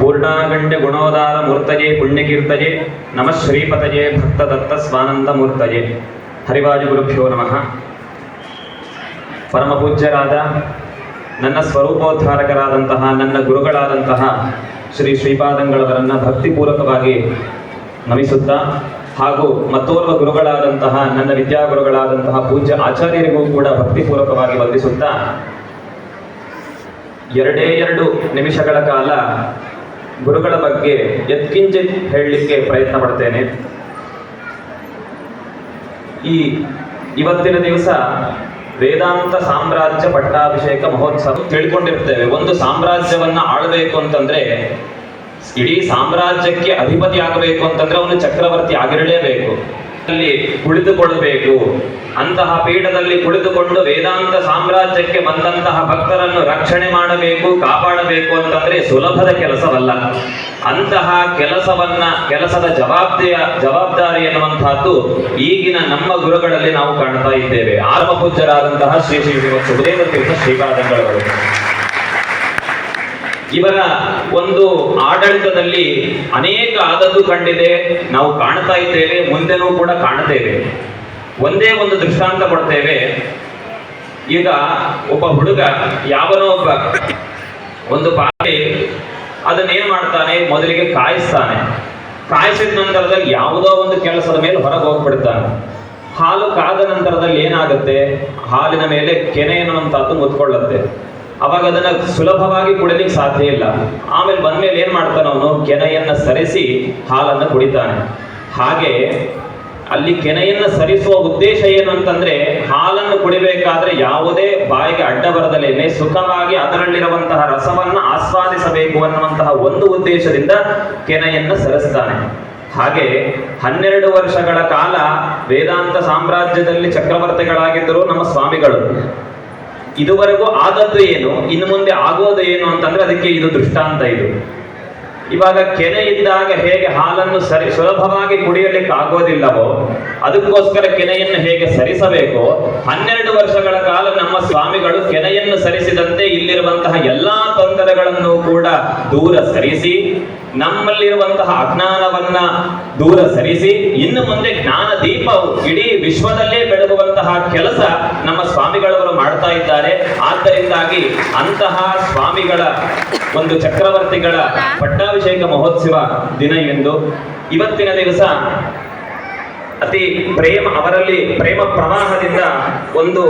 ಪೂರ್ಣಾಗಂಡ್ಯ ಗುಣೋದಾರ ಮೂರ್ತಯೇ ಪುಣ್ಯಕೀರ್ತಜೆ, ನಮಃ ಶ್ರೀಪತಯೇ ಭಕ್ತದತ್ತ ಸ್ವಾನಂದ ಮೂರ್ತಜೆ ಹರಿವಾಜು ಗುರುಭ್ಯೋ ನಮಃ. ಪರಮ ಪೂಜ್ಯರಾದ ನನ್ನ ಸ್ವರೂಪೋದ್ಧಾರಕರಾದಂತಹ, ನನ್ನ ಗುರುಗಳಾದಂತಹ ಶ್ರೀ ಶ್ರೀಪಾದಂಗಳವರನ್ನು ಭಕ್ತಿಪೂರ್ವಕವಾಗಿ ನಮಿಸುತ್ತಾ ಹಾಗೂ ಮತ್ತೋರ್ವ ಗುರುಗಳಾದಂತಹ, ನನ್ನ ವಿದ್ಯಾಗುರುಗಳಾದಂತಹ ಪೂಜ್ಯ ಆಚಾರ್ಯರಿಗೂ ಕೂಡ ಭಕ್ತಿಪೂರ್ವಕವಾಗಿ ವಂದಿಸುತ್ತಾ ಎರಡೇ ಎರಡು ನಿಮಿಷಗಳ ಕಾಲ ಗುರುಗಳ ಬಗ್ಗೆ ಯತ್ಕಿಂಚಿತ್ ಹೇಳಲಿಕ್ಕೆ ಪ್ರಯತ್ನ ಪಡ್ತೇನೆ. ಈ ಇವತ್ತಿನ ದಿವಸ ವೇದಾಂತ ಸಾಮ್ರಾಜ್ಯ ಪಟ್ಟಾಭಿಷೇಕ ಮಹೋತ್ಸವ ತಿಳ್ಕೊಂಡಿರ್ತೇವೆ. ಒಂದು ಸಾಮ್ರಾಜ್ಯವನ್ನ ಆಳ್ಬೇಕು ಅಂತಂದ್ರೆ ಇಡೀ ಸಾಮ್ರಾಜ್ಯಕ್ಕೆ ಅಧಿಪತಿ ಆಗಬೇಕು ಅಂತಂದ್ರೆ ಅವನು ಚಕ್ರವರ್ತಿ ಆಗಿರಲೇಬೇಕು. ಕುಳಿತುಕೊಳ್ಳಬೇಕು. ಅಂತಹ ಪೀಠದಲ್ಲಿ ಕುಳಿತುಕೊಂಡು ವೇದಾಂತ ಸಾಮ್ರಾಜ್ಯಕ್ಕೆ ಬಂದಂತಹ ಭಕ್ತರನ್ನು ರಕ್ಷಣೆ ಮಾಡಬೇಕು, ಕಾಪಾಡಬೇಕು ಅಂತಂದ್ರೆ ಸುಲಭದ ಕೆಲಸವಲ್ಲ. ಅಂತಹ ಕೆಲಸವನ್ನ, ಕೆಲಸದ ಜವಾಬ್ದಾರಿಯ ಜವಾಬ್ದಾರಿ ಎನ್ನುವಂತಹದ್ದು ಈಗಿನ ನಮ್ಮ ಗುರುಗಳಲ್ಲಿ ನಾವು ಕಾಣ್ತಾ ಇದ್ದೇವೆ. ಆರಮ ಪೂಜ್ಯರಾದಂತಹ ಶ್ರೀ ಶ್ರೀ ಸುಖದೇವ ತೀರ್ಥ ಶ್ರೀಪಾದಂಗಳವರು ಇವರ ಒಂದು ಆಡಳಿತದಲ್ಲಿ ಅನೇಕ ಆದದ್ದು ಕಂಡಿದೆ. ನಾವು ಕಾಣ್ತಾ ಇದ್ದೇವೆ, ಮುಂದೆನೂ ಕೂಡ ಕಾಣುತ್ತೇವೆ ಒಂದೇ ಒಂದು ದೃಷ್ಟಾಂತ ಕೊಡ್ತೇವೆ. ಈಗ ಒಬ್ಬ ಹುಡುಗ, ಯಾವನೋ ಒಬ್ಬ ಒಂದು ಪಾತ್ರೆ ಅದನ್ನೇನ್ ಮಾಡ್ತಾನೆ? ಮೊದಲಿಗೆ ಕಾಯಿಸ್ತಾನೆ. ಕಾಯಿಸಿದ ನಂತರದಲ್ಲಿ ಯಾವುದೋ ಒಂದು ಕೆಲಸದ ಮೇಲೆ ಹೊರಗೆ ಹೋಗ್ಬಿಡ್ತಾನೆ. ಹಾಲು ಕಾದ ನಂತರದಲ್ಲಿ ಏನಾಗುತ್ತೆ? ಹಾಲಿನ ಮೇಲೆ ಕೆನೆ ಎನ್ನುವಂತಹದ್ದು ಮುತ್ಕೊಳ್ಳುತ್ತೆ. ಅವಾಗ ಅದನ್ನ ಸುಲಭವಾಗಿ ಕುಡಿಲಿಕ್ಕೆ ಸಾಧ್ಯ ಇಲ್ಲ. ಆಮೇಲೆ ಬಂದ್ಮೇಲೆ ಏನ್ ಮಾಡ್ತಾನೆ ಅವನು? ಕೆನೆಯನ್ನ ಸರಿಸಿ ಹಾಲನ್ನ ಕುಡಿತಾನೆ. ಹಾಗೆ ಅಲ್ಲಿ ಕೆನೆಯನ್ನ ಸರಿಸುವ ಉದ್ದೇಶ ಏನು ಅಂತಂದ್ರೆ ಹಾಲನ್ನು ಕುಡಿಬೇಕಾದ್ರೆ ಯಾವುದೇ ಬಾಯಿಗೆ ಅಡ್ಡ ಬರದಲೇನೆ ಸುಖವಾಗಿ ಅದರಲ್ಲಿರುವಂತಹ ರಸವನ್ನ ಆಸ್ವಾದಿಸಬೇಕು ಅನ್ನುವಂತಹ ಒಂದು ಉದ್ದೇಶದಿಂದ ಕೆನೆಯನ್ನ ಸರಿಸ್ತಾನೆ. ಹಾಗೆ ಹನ್ನೆರಡು ವರ್ಷಗಳ ಕಾಲ ವೇದಾಂತ ಸಾಮ್ರಾಜ್ಯದಲ್ಲಿ ಚಕ್ರವರ್ತಿಗಳಾಗಿದ್ದರು ನಮ್ಮ ಸ್ವಾಮಿಗಳು. ಇದುವರೆಗೂ ಆದದ್ದು ಏನು, ಇನ್ನು ಮುಂದೆ ಆಗೋದು ಏನು ಅಂತಂದ್ರೆ ಅದಕ್ಕೆ ಇದು ದೃಷ್ಟಾಂತ ಇದು. ಇವಾಗ ಕೆನೆ ಇದ್ದಾಗ ಹೇಗೆ ಹಾಲನ್ನು ಸರಿ ಸುಲಭವಾಗಿ ಕುಡಿಯಲಿಕ್ಕೆ ಆಗೋದಿಲ್ಲವೋ, ಅದಕ್ಕೋಸ್ಕರ ಕೆನೆಯನ್ನು ಹೇಗೆ ಸರಿಸಬೇಕೋ, ಹನ್ನೆರಡು ವರ್ಷಗಳ ಕಾಲ ನಮ್ಮ ಸ್ವಾಮಿಗಳು ಕೆನೆಯನ್ನು ಸರಿಸಿದಂತೆ ಇಲ್ಲಿರುವಂತಹ ಎಲ್ಲಾ ತೊಂದರೆಗಳನ್ನು ಕೂಡ ದೂರ ಸರಿಸಿ, ನಮ್ಮಲ್ಲಿರುವಂತಹ ಅಜ್ಞಾನವನ್ನ ದೂರ ಸರಿಸಿ, ಇನ್ನು ಮುಂದೆ ಜ್ಞಾನ ದೀಪವು ಇಡೀ ವಿಶ್ವದಲ್ಲೇ ಬೆಳಗುವಂತಹ ಕೆಲಸ ನಮ್ಮ ಸ್ವಾಮಿಗಳವರು ಮಾಡ್ತಾ ಇದ್ದಾರೆ. ಆದ್ದರಿಂದಾಗಿ ಅಂತಹ ಸ್ವಾಮಿಗಳ ಒಂದು ಚಕ್ರವರ್ತಿಗಳ ಪಟ್ಟಾಭಿಷೇಕ ಮಹೋತ್ಸವ ದಿನ ಎಂದು ಇವತ್ತಿನ ದಿವಸ ಅತಿ ಪ್ರೇಮ, ಅವರಲ್ಲಿ ಪ್ರೇಮ ಪ್ರವಾಹದಿಂದ ಒಂದು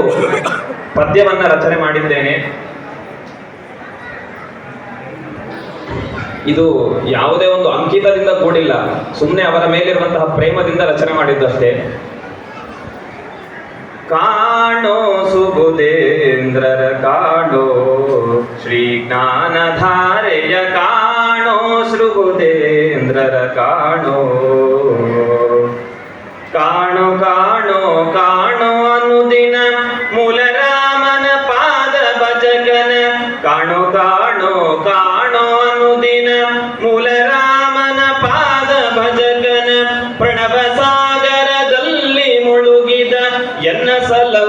ಪದ್ಯವನ್ನ ರಚನೆ ಮಾಡಿದ್ದೇನೆ. ಇದು ಯಾವುದೇ ಒಂದು ಅಂಕಿತದಿಂದ ಕೂಡಿಲ್ಲ. ಸುಮ್ಮನೆ ಅವರ ಮೇಲಿರುವಂತಹ ಪ್ರೇಮದಿಂದ ರಚನೆ ಮಾಡಿದ್ದಷ್ಟೇ. काणो सुबुदेन्द्रर काणो श्रीज्ञानधारय काणो सुभुतेन्द्ररकाणो काणो। काणो काणो काणो अनुदिन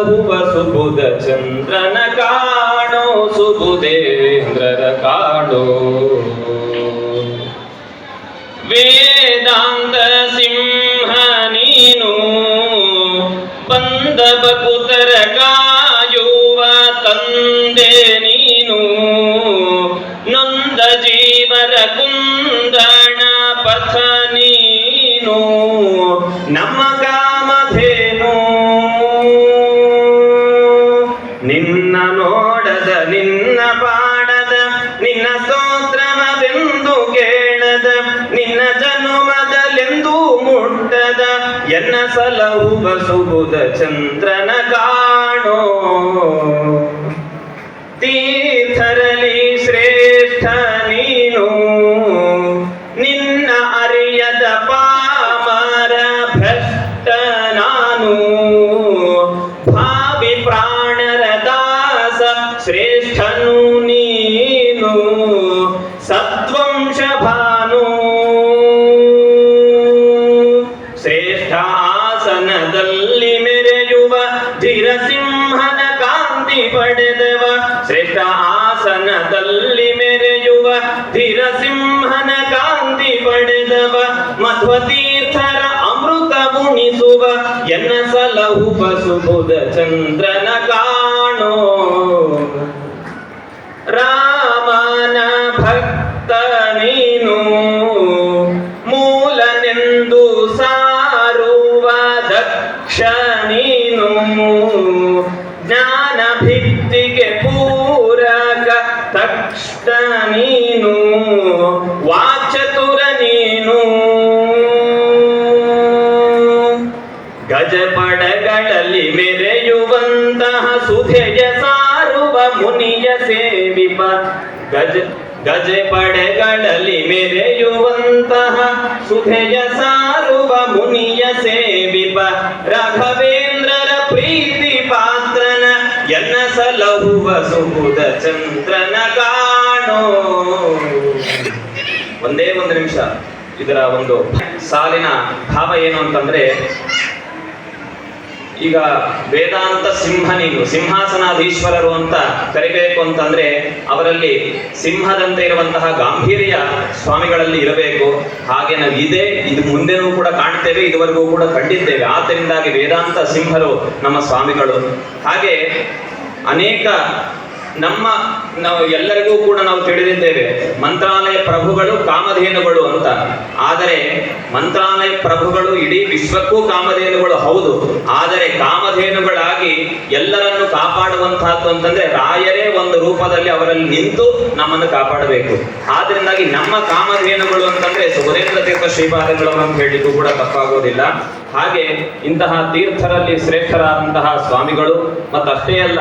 ಸಲಹುವ ಸುಬುಧ ಚಂದ್ರನ ಕಾಣೋ, ಸುಬುಧೇಂದ್ರರ ಕಾಣೋ. ವೇದಾಂತ ಸಿಂಹ ನೀನು, ಬಂದ ಬಕುತರ ಕಾಯುವ ತಂದೆ ನೀನು. ನೊಂದ ಜೀವರ ಕುಂದಣ ಪಥ ನೀನು. ನಮ್ಮ ಕಾಮಧೇನು ಎನ್ನ ಸಲಹುವ ಸುಬುಧ ಚಂದ್ರನ ಕಾಣೋ ತೀರ್ಥರಲಿ ಮಧ್ವ ತೀರ್ಥರ ಅಮೃತ ಮುಣಿಸುವ ಎನ್ನ ಸಲ ಸುಬುಧ ಚಂದ್ರನ ಕಾಣೋ. ರಾಮನ ಭಕ್ತ ನೀನು ಮೂಲನೆಂದು ಸಾರುವ ದಕ್ಷ ನೀನು. ಜ್ಞಾನ ಭಿತ್ತಿಗೆ ಪೂರಕ ತಕ್ಷ ನೀನು ಗಜಪಡಗಳಲ್ಲಿ ಮೆರೆಯುವಂತಹ ಸುಧೆಯ ಸಾರುವ ಮುನಿಯ ಸೇವಿಪ. ಗಜ ಗಜಪಡೆಗಳಲ್ಲಿ ಮೆರೆಯುವಂತಹ ಸುಧೆಯ ಸಾರುವ ಮುನಿಯ ಸೇವಿಪ. ರಾಘವೇಂದ್ರರ ಪ್ರೀತಿ ಪಾತ್ರನ ಎನ್ನ ಸಲಹುವ ಸುಹುದ ಚಂದ್ರನ ಕಾಣೋ. ಒಂದೇ ಒಂದು ನಿಮಿಷ, ಇದರ ಒಂದು ಸಾಲಿನ ಭಾವ ಏನು ಅಂತಂದ್ರೆ ಈಗ ವೇದಾಂತ ಸಿಂಹ ನೀನು, ಸಿಂಹಾಸನಾಧೀಶ್ವರರು ಅಂತ ಕರಿಬೇಕು ಅಂತಂದ್ರೆ ಅವರಲ್ಲಿ ಸಿಂಹದಂತೆ ಇರುವಂತಹ ಗಾಂಭೀರ್ಯ ಸ್ವಾಮಿಗಳಲ್ಲಿ ಇರಬೇಕು. ಹಾಗೆ ನಾವು ಇದೆ, ಇದು ಮುಂದೆನೂ ಕೂಡ ಕಾಣ್ತೇವೆ, ಇದುವರೆಗೂ ಕೂಡ ಕಂಡಿದ್ದೇವೆ. ಆದ್ದರಿಂದಾಗಿ ವೇದಾಂತ ಸಿಂಹರು ನಮ್ಮ ಸ್ವಾಮಿಗಳು. ಹಾಗೆ ಅನೇಕ ನಮ್ಮ ನಾವು ಎಲ್ಲರಿಗೂ ಕೂಡ ನಾವು ತಿಳಿದಿದ್ದೇವೆ, ಮಂತ್ರಾಲಯ ಪ್ರಭುಗಳು ಕಾಮಧೇನುಗಳು ಅಂತ. ಆದರೆ ಮಂತ್ರಾಲಯ ಪ್ರಭುಗಳು ಇಡೀ ವಿಶ್ವಕ್ಕೂ ಕಾಮಧೇನುಗಳು ಹೌದು. ಆದರೆ ಕಾಮಧೇನುಗಳಾಗಿ ಎಲ್ಲರನ್ನು ಕಾಪಾಡುವಂತಹದ್ದು ಅಂತಂದ್ರೆ ರಾಯರೇ ಒಂದು ರೂಪದಲ್ಲಿ ಅವರಲ್ಲಿ ನಿಂತು ನಮ್ಮನ್ನು ಕಾಪಾಡಬೇಕು. ಆದ್ರಿಂದಾಗಿ ನಮ್ಮ ಕಾಮಧೇನುಗಳು ಅಂತಂದ್ರೆ ಸುಭದೇಂದ್ರ ತೀರ್ಥ ಶ್ರೀಪಾದಗಳು ಅಂತ ಹೇಳಿದ್ದು ಕೂಡ ತಪ್ಪಾಗೋದಿಲ್ಲ. ಹಾಗೆ ಇಂತಹ ತೀರ್ಥರಲ್ಲಿ ಶ್ರೇಷ್ಠರಾದಂತಹ ಸ್ವಾಮಿಗಳು, ಮತ್ತಷ್ಟೇ ಅಲ್ಲ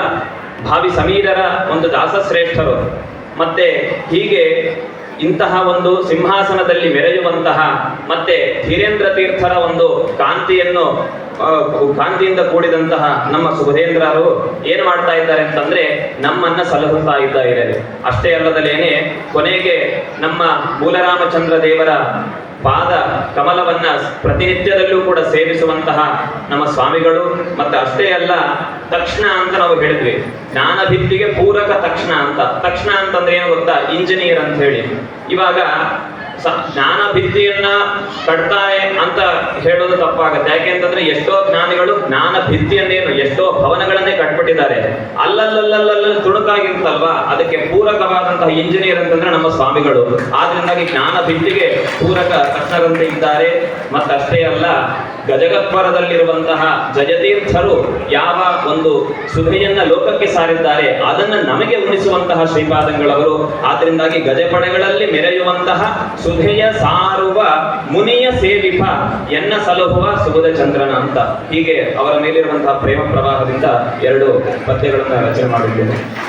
ಭಾವಿ ಸಮೀರರ ಒಂದು ದಾಸಶ್ರೇಷ್ಠರು. ಮತ್ತೆ ಹೀಗೆ ಇಂತಹ ಒಂದು ಸಿಂಹಾಸನದಲ್ಲಿ ಮೆರೆಯುವಂತಹ ಮತ್ತೆ ಧೀರೇಂದ್ರ ತೀರ್ಥರ ಒಂದು ಕಾಂತಿಯನ್ನು ಕಾಂತಿಯಿಂದ ಕೂಡಿದಂತಹ ನಮ್ಮ ಸುಭದೇಂದ್ರರು ಏನ್ ಮಾಡ್ತಾ ಇದ್ದಾರೆ ಅಂತಂದ್ರೆ ನಮ್ಮನ್ನ ಸಲಹುತ್ತಾ ಇದ್ದಾರೆ. ಅಷ್ಟೇ ಅಲ್ಲದಲೇನೆ ಕೊನೆಗೆ ನಮ್ಮ ಮೂಲರಾಮಚಂದ್ರ ದೇವರ ಪಾದ ಕಮಲವನ್ನ ಪ್ರತಿನಿತ್ಯದಲ್ಲೂ ಕೂಡ ಸೇವಿಸುವಂತಹ ನಮ್ಮ ಸ್ವಾಮಿಗಳು. ಮತ್ತೆ ಅಷ್ಟೇ ಅಲ್ಲ, ತಕ್ಷಣ ಅಂತ ನಾವು ಹೇಳಿದ್ವಿ, ಜ್ಞಾನ ಭಿತ್ತಿಗೆ ಪೂರಕ ತಕ್ಷಣ ಅಂತ. ತಕ್ಷಣ ಅಂತಂದ್ರೆ ಏನು ಗೊತ್ತಾ? ಇಂಜಿನಿಯರ್ ಅಂತ ಹೇಳಿ. ಇವಾಗ ಜ್ಞಾನ ಭಿತ್ತಿಯನ್ನ ಕಟ್ತಾರೆ ಅಂತ ಹೇಳೋದು ತಪ್ಪಾಗುತ್ತೆ. ಯಾಕೆ ಅಂತಂದ್ರೆ ಎಷ್ಟೋ ಜ್ಞಾನಿಗಳು ಜ್ಞಾನ ಭಿತ್ತಿಯನ್ನೇನು ಎಷ್ಟೋ ಭವನಗಳನ್ನೇ ಕಟ್ಬಿಟ್ಟಿದ್ದಾರೆ. ಅಲ್ಲಲ್ಲಲ್ಲಲ್ಲ ತುಣುಕಾಗಿರುತ್ತಲ್ವಾ? ಅದಕ್ಕೆ ಪೂರಕವಾದಂತಹ ಇಂಜಿನಿಯರ್ ಅಂತಂದ್ರೆ ನಮ್ಮ ಸ್ವಾಮಿಗಳು. ಆದ್ರಿಂದಾಗಿ ಜ್ಞಾನ ಭಿತ್ತಿಗೆ ಪೂರಕ ತಜ್ಞರಂತೆ ಇದ್ದಾರೆ. ಮತ್ತಷ್ಟೇ ಅಲ್ಲ ಗಜಗತ್ವರದಲ್ಲಿರುವಂತಹ ಜಯತೀರ್ಥರು ಯಾವ ಒಂದು ಸುಧೆಯನ್ನ ಲೋಕಕ್ಕೆ ಸಾರಿದ್ದಾರೆ ಅದನ್ನ ನಮಗೆ ಉಣಿಸುವಂತಹ ಶ್ರೀಪಾದಂಗಳವರು. ಆದ್ರಿಂದಾಗಿ ಗಜಪಡೆಗಳಲ್ಲಿ ಮೆರೆಯುವಂತಹ ಸುಧೆಯ ಸಾರುವ ಮುನಿಯ ಸೇವಿಪ ಎನ್ನ ಸಲಹುವ ಸುಬುಧ ಚಂದ್ರನ ಅಂತ. ಹೀಗೆ ಅವರ ಮೇಲಿರುವಂತಹ ಪ್ರೇಮ ಪ್ರವಾಹದಿಂದ ಎರಡು ಪದ್ಯಗಳನ್ನು ರಚನೆ ಮಾಡಿದ್ದೇನೆ.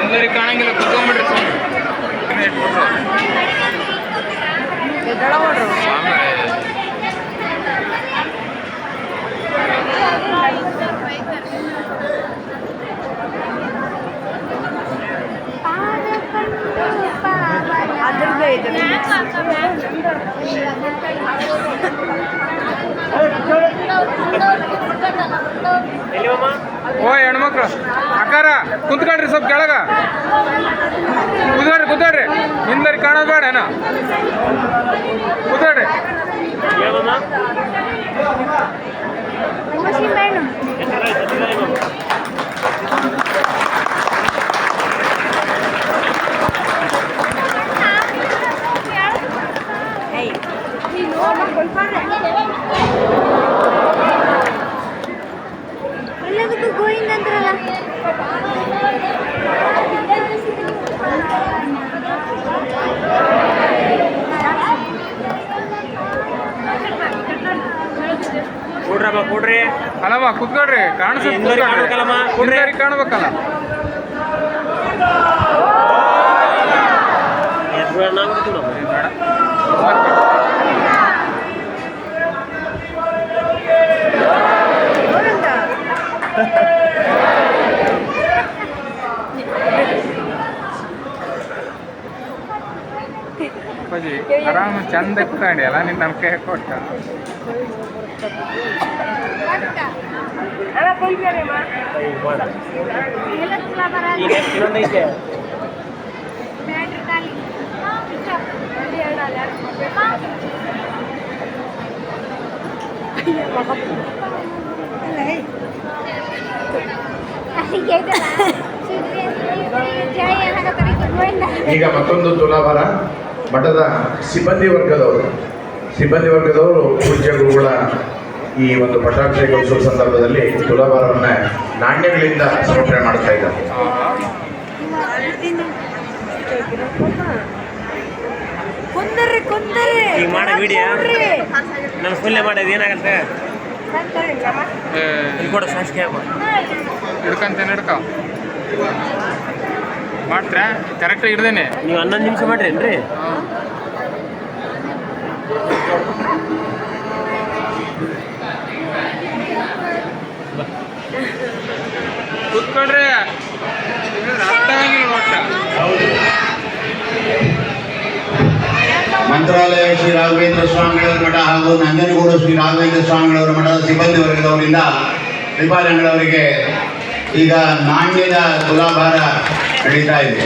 ಎಲ್ಲರಿಗೆ ಕಾಣಂಗಿಲ್ಲ ಕುತ್ಕೊಂಡ್ಬಿಡ್ರಿ ಸುಮ್ಮನೆ ಹೆಣ್ಮಕ್ಳು ಅಕ್ಕಾರ ಕುಂತ್ಕೊಳ್ರಿ ಸ್ವಲ್ಪ ಕೆಳಗ. ಕುತ್ಕೊಳ್ರಿ ಕುತ್ಕೊಳ್ರಿ. ಹಿಂದರಿ ಕಾಣೋದು ಬೇಡ ಏನ. ಕುತ್ಕೊಳ್ರಿ. Hey, ಕೊಡ್ರಪ್ಪ ಕೊಡ್ರಿ ಅಲ್ಲವಾ ಕುತ್ಕೊಡ್ರಿ ಕಾಣಿಸ್ ಕುಡ್ರಿ ಕಾಣ್ಬೇಕಲ್ಲ ಚಂದ ಕೂತ್ಕೊಂಡಿ ಅಲ್ಲ ನಿನ್ನ ನನ್ನ ಕೈ ಕೊಟ್ಟ. ಈಗ ಮತ್ತೊಂದು ತುಲಾಭಾರ. ಮಠದ ಸಿಬ್ಬಂದಿ ವರ್ಗದವರು ಸಿಬ್ಬಂದಿ ವರ್ಗದವರು ಪೂಜ್ಯ ಗುರುಗಳ ಈ ಒಂದು ಪಟ್ಟಾಭಿಷೇಕೋತ್ಸವ ಸಂದರ್ಭದಲ್ಲಿ ತುಲಾಭಾರವನ್ನ ನಾಣ್ಯಗಳಿಂದ ಸಮರ್ಪಣೆ ಮಾಡ್ತಾ ಇದ್ದಾರೆ. ಏನಾಗತ್ತೆ? ಮಾಡ್ತೀರಾ? ಕರೆಕ್ಟಾಗಿ ಹಿಡ್ದೇನೆ ನೀವು ಹನ್ನೊಂದು ನಿಮಿಷ ಮಾಡ್ರಿ ಏನ್ರಿ? ಕೂತ್ಕೊಳ್ರಿ ಅರ್ಥ ಆಗಿಲ್ಲ ಒಟ್ಟ. ಮಂತ್ರಾಲಯ ಶ್ರೀ ರಾಘವೇಂದ್ರ ಸ್ವಾಮಿಗಳವರ ಮಠ ಹಾಗೂ ನಂಜನಗೂಡು ಶ್ರೀ ರಾಘವೇಂದ್ರ ಸ್ವಾಮಿಗಳವರ ಮಠದ ಸಿಬ್ಬಂದಿ ವರ್ಗದವರಿಂದ ತ್ರಿಪಾಲಂಗಳವರಿಗೆ ಈಗ ನಾಣ್ಯದ ತುಲಾಭಾರ ನಡೀತಾ ಇದೆ.